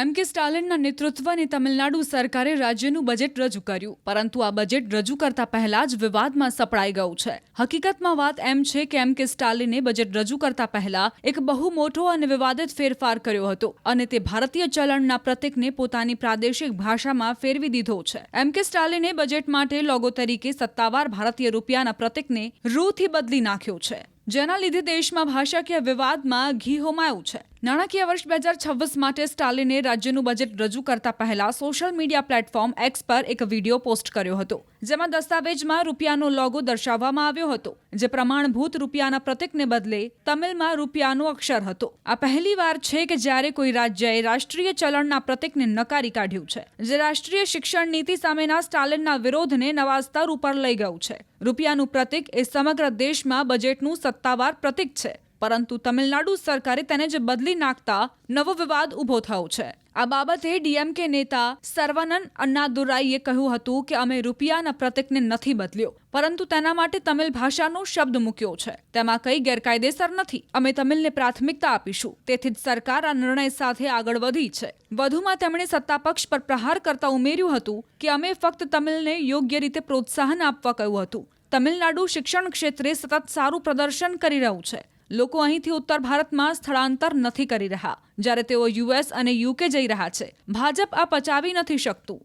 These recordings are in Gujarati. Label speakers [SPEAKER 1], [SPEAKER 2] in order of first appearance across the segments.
[SPEAKER 1] એમ કે સ્ટાલિનના નેતૃત્વની તમિલનાડુ સરકારે રાજ્યનું બજેટ રજૂ કર્યું. પરંતુ આ બજેટ રજૂ કરતા પહેલા જ વિવાદમાં સપડાઈ ગયું છે. હકીકતમાં વાત એમ છે કે એમ કે સ્ટાલિને બજેટ રજૂ કરતા પહેલા એક બહુ મોટો અને વિવાદિત ફેરફાર કર્યો હતો અને તે ભારતીય ચલણના પ્રતીકને પોતાની પ્રાદેશિક ભાષામાં ફેરવી દીધો છે. એમ કે સ્ટાલિને બજેટ માટે લોગો તરીકે સત્તાવાર ભારતીય રૂપિયાના પ્રતીકને રૂથી બદલી નાખ્યો છે. જેના લીધે દેશમાં ભાષાકીય વિવાદમાં ઘી હોમાયું છે. નાણાકીય વર્ષ બે હજાર છવ્વીસ માટે સ્ટાલિને રાજ્યનું બજેટ રજૂ કરતા પહેલા સોશિયલ મીડિયા પ્લેટફોર્મ એક્સ પર એક વીડિયો પોસ્ટ કર્યો હતો, જેમાં દસ્તાવેજમાં રૂપિયાનો લોગો દર્શાવવામાં આવ્યો હતો, જે પ્રમાણભૂત રૂપિયાના પ્રતીકને બદલે તમિલમાં રૂપિયાનો અક્ષર હતો. આ પહેલી વાર છે કે જ્યારે કોઈ રાજ્યએ રાષ્ટ્રીય ચલણના પ્રતીકને નકારી કાઢ્યું છે, જે રાષ્ટ્રીય શિક્ષણ નીતિ સામેના સ્ટાલિનના વિરોધને નવા સ્તર ઉપર લઈ ગયું છે. રૂપિયાનું પ્રતીક એ સમગ્ર દેશમાં બજેટનું સત્તાવાર પ્રતીક છે. પરંતુ તમિલનાડુ સરકારે તેને જ બદલી નાખતા નવો વિવાદ ઊભો થયો છે. આ બાબતે ડીએમકે નેતા સર્વાનંદ અન્નાદુરાઈએ કહ્યું હતું કે અમે રૂપિયાના પ્રતીકને નથી બદલ્યો, પરંતુ તેના માટે તમિલ ભાષાનો શબ્દ મૂક્યો છે. તેમાં કંઈ ગેરકાયદેસર નથી. અમે તમિલને પ્રાથમિકતા આપીશું. તેથી જ સરકાર આ નિર્ણય સાથે આગળ વધી છે. વધુમાં તેમણે સત્તાપક્ષ પર પ્રહાર કરતા ઉમેર્યું હતું કે અમે ફક્ત તમિલને યોગ્ય રીતે પ્રોત્સાહન આપવા કહ્યું હતું. તમિલનાડુ શિક્ષણ ક્ષેત્રે સતત સારું પ્રદર્શન કરી રહ્યું છે. લોકો અહીંથી ઉત્તર ભારતમાં સ્થળાંતર નથી કરી રહ્યા જ્યારે તેઓ યુએસ અને યુકે જઈ રહ્યા છે ભાજપ આ પચાવી નથી શકતું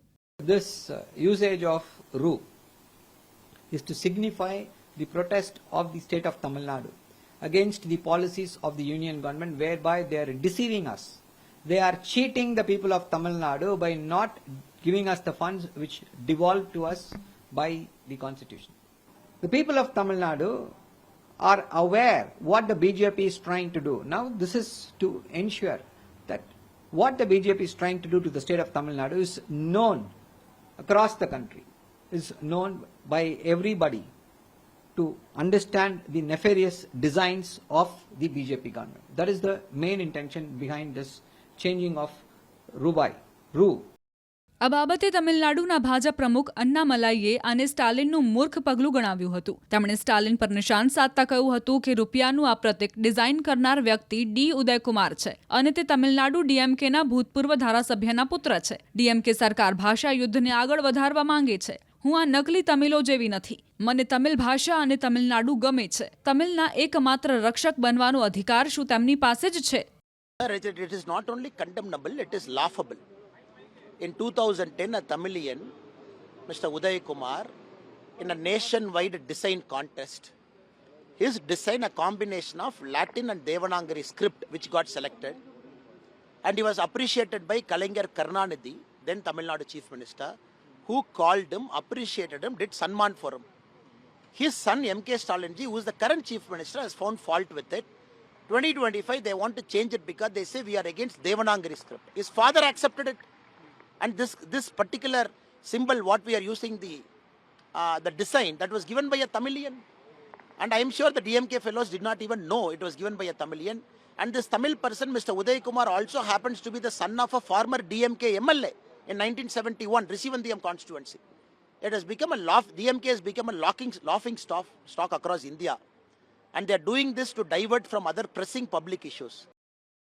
[SPEAKER 2] uh, usage of RU is to signify the protest of the state of Tamil Nadu against the policies of the union government whereby they are deceiving us. They are cheating the people of Tamil Nadu by not giving us the funds which devolved to us by the constitution. The people of Tamil Nadu are aware what the BJP is trying to do. Now, this is to ensure that what the BJP is trying to do to the state of Tamil Nadu is known across the country, is known by everybody to understand the nefarious designs of the BJP government. That is the main intention behind this changing of Rubai, Ru,
[SPEAKER 1] આ બાબતે તમિલનાડુના ભાજપ પ્રમુખ અન્નામલાઈએ આને સ્ટાલિનનું મૂર્ખ પગલું ગણાવ્યું હતું. તેમણે સ્ટાલિન પર નિશાન સાધતા કહ્યું હતું કે રૂપિયાનું આ પ્રતીક ડિઝાઇન કરનાર વ્યક્તિ ડી ઉદયકુમાર છે અને તે તમિલનાડુ ડીએમકેના ભૂતપૂર્વ ધારાસભ્યના પુત્ર છે. ડીએમકે સરકાર ભાષા યુદ્ધને આગળ વધારવા માંગે છે. હું આ નકલી તમિલો જેવી નથી. મને તમિલ ભાષા અને તમિલનાડુ ગમે છે. તમિલના એકમાત્ર રક્ષક બનવાનો અધિકાર શું તેમની પાસે જ છે?
[SPEAKER 3] It is not only condemnable, it is laughable. In 2010, a Tamilian, Mr. Uday Kumar, in a nationwide design contest, his design a combination of Latin and Devanagari script, which got selected, and he was appreciated by Kalingar Karnanidhi, then Tamil Nadu Chief Minister, who called him, appreciated him, did Sanman for him. His son, M.K. Stalinji, who is the current Chief Minister, has found fault with it. 2025, they want to change it because they say we are against Devanagari script. His father accepted it. And this, this particular symbol, what we are using, the, uh, the design, that was given by a Tamilian. And I am sure the DMK fellows did not even know it was given by a Tamilian. And this Tamil person, Mr. Uday Kumar, also happens to be the son of a former DMK MLA in 1971, Risivandiyam constituency. It has become a DMK has become a laughing, laughing stock, stock across India. And they are doing this to divert from other pressing public issues.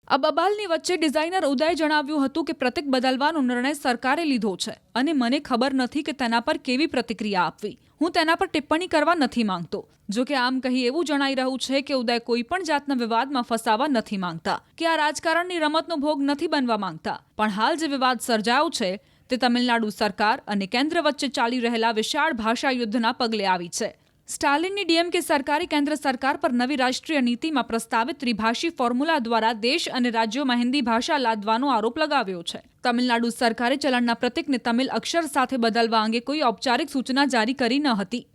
[SPEAKER 1] આ બબાલની વચ્ચે ડિઝાઇનર ઉદય જણાવ્યું હતું કે પ્રતિક બદલવાનો નિર્ણય સરકારે લીધો છે અને મને ખબર નથી કે તેના પર કેવી પ્રતિક્રિયા આપવી. હું તેના પર ટિપ્પણી કરવા નથી માંગતો. જો કે આમ કહી એવું જણાઈ રહ્યું છે કે ઉદય કોઈ પણ જાતના વિવાદમાં ફસાવા નથી માંગતા, કે આ રાજકારણની રમતનો ભોગ નથી બનવા માંગતા. પણ હાલ જે વિવાદ સર્જાયો છે તે તમિલનાડુ સરકાર અને કેન્દ્ર વચ્ચે ચાલી રહેલા વિશાળ ભાષા યુદ્ધના પગલે આવી છે. સ્ટાલિનની ડીએમકે સરકારે કેન્દ્ર સરકાર પર નવી રાષ્ટ્રીય નીતિમાં પ્રસ્તાવિત ત્રિભાષી ફોર્મ્યુલા દ્વારા દેશ અને રાજ્યોમાં હિન્દી ભાષા લાદવાનો આરોપ લગાવ્યો છે. તમિલનાડુ સરકારે ચલણના પ્રતીકને તમિલ અક્ષર સાથે બદલવા અંગે કોઈ ઔપચારિક સૂચના જારી કરી ન હતી.